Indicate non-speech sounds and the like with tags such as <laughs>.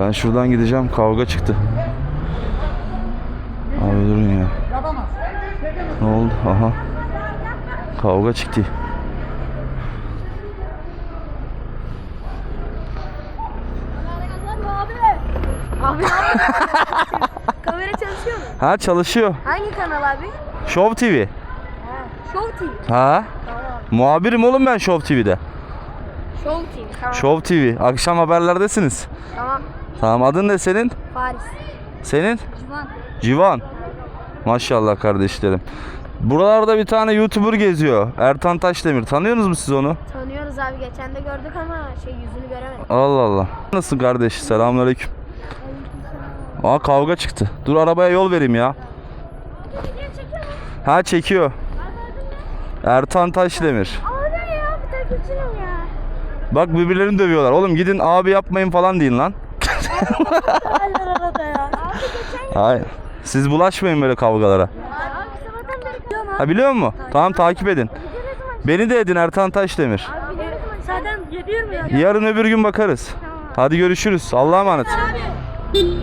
Ben şuradan gideceğim. Kavga çıktı. Abi durun ya. Ne oldu? Aha. Kavga çıktı. Abi <laughs> Kamera çalışıyor mu? Ha çalışıyor. Hangi kanal abi? Show TV. Show TV. Ha? Tamam. Muhabirim oğlum ben Show TV'de. Show TV. Tamam. Show TV. Akşam haberlerdesiniz. Tamam. Tamam adın ne senin? Paris. Senin? Civan. Civan. Maşallah kardeşlerim. Buralarda bir tane YouTuber geziyor. Ertan Taşdemir. Tanıyorsunuz mu siz onu? Tanıyoruz abi. Geçen de gördük ama şey yüzünü göremedik. Allah Allah. Nasılsın kardeş? Selamünaleyküm. Aa kavga çıktı. Dur arabaya yol vereyim ya. Ha çekiyor. Ertan Taşdemir. Abi ya bir takipçinim ya. Bak birbirlerini dövüyorlar. Oğlum gidin abi yapmayın falan deyin lan. Haller arada ya. Abi geçen Hayır. Siz bulaşmayın böyle kavgalara. Abi sabahtan beri biliyorum abi. Ha biliyor musun? Tamam takip edin. Beni de edin Ertan Taşdemir. Abi biliyorum. Zaten geliyorum ya. Yarın öbür gün bakarız. Hadi görüşürüz. Allah'a emanet. Abi. <laughs>